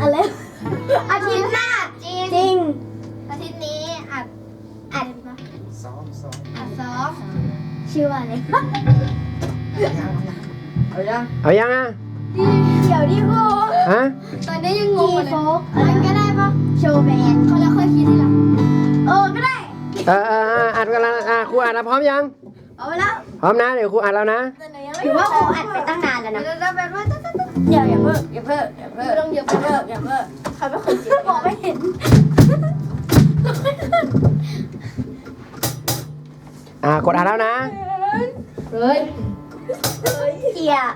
อะไร อาทิตย์หน้าจริงจริง อาทิตย์นี้อัดอัดซ้อมซ้อมอัดซ้อมชื่อว่าอะไรเอายังเอายังอะเดี๋ยวดิโก้ฮะตอนนี้ยังงจีงอยู่โฟเลยกมันก็ได้ปะโชว์แบนเขาแล้วค่อยคิดทีหลังเออก็ได้เออเออเอออัดกันแล้วอะครูอัดแล้วพร้อมยัง เอาไปแล้วพร้อมนะเดี๋ยวครูอัดแล้วนะถือว่าโออัดไปตั้งนานแล้วนะเดี๋ยวเราแบบว่าเดี๋ยวอย่าเพิ่งอย่าเพิ่งอย่าเพิ่งไม่ต้องเยอะไปอย่าเพิ่งอย่าเพิ่งเขาเป็นคนจีบบอกไม่เห็นอ่ากดอัดแล้วนะเฮ้ยเกียร์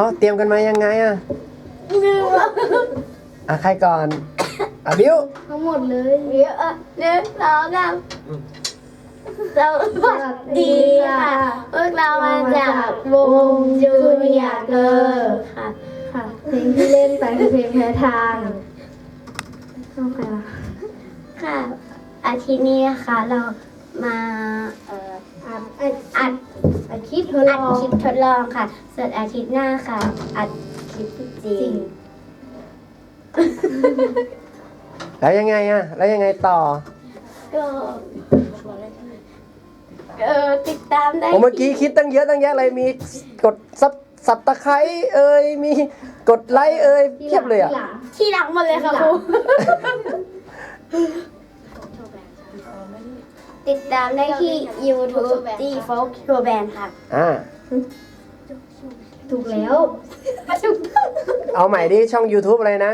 เอาเตรียมกันมายังไงอะลืมอะอะใครก่อนอะบิวทั้งหมดเลยเดี๋ยวอะหนึ่งสองสามสวัสดีค่ะพวกเรามาจากวงจูเนียร์เกอร์ค่ะค่ะเพลงที่เล่นไปคือเพลงแพ้ทางต้องใครวะค่ะอาทิตย์นี้นะคะเรามาเอ่อ อัดอัดอัดอัดคลิปทดลอัดองคลิปทดลองค่ะส่วนอาทิตย์หน้าค่ะ อัดคลิปจริง แล้วยังไงอะแล้วยังไงต่อก็เออติดตามได้โอ้เมื่อกี้คิดตั้งเยอะตั้งแยะอะไรมีกดซับสับตะไคร้เอ่ยมีกดไลค์เอ้ยเพียบเลยอะที่หลังที่หลังหมดเลยค่ะครู ติดตามได้ที่ YouTube ที่โฟกโชว์แบนค่ะอ่า ถูกแล้วเอาใหม่ดิช่อง YouTube อะไรนะ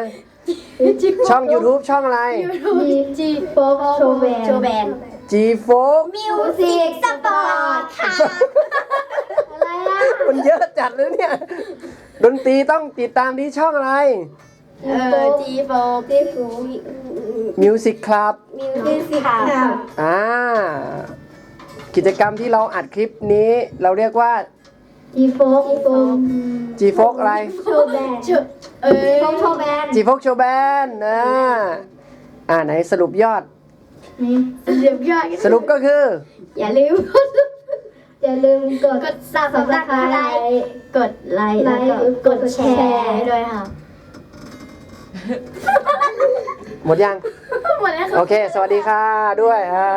ช่อง YouTube ช่องอะไรมีจีโฟกโชว์แบนโชว์แบน G f o k มิวสิกสปอร์ตค่ะ อะไรอะมันเยอะจัดเลยเนี่ย ดนตรีต้องติดตามที่ช่องอะไร เออจีโฟกจีโฟก Music Club มิวสิกค่ะอ่ากิจกรรมที่เราอัดคลิปนี้เราเรียกว่า จีโฟกจีโฟก G f o k อะไร โชว์แบนเออโฟกโชว์แบน G f o k Show Band อ่าอ่าไหนสรุปยอดนี่เรียบร้อยสรุปก็คือ อย่าลืมอย่าลืมกดกด subscribe กดไลค์ไลแล้วค์ก็กดแชร์ด้วยค่ะ หมดยัง หมดแล้วค่ะ โอเค สวัสดีค่ะด้วยอ่า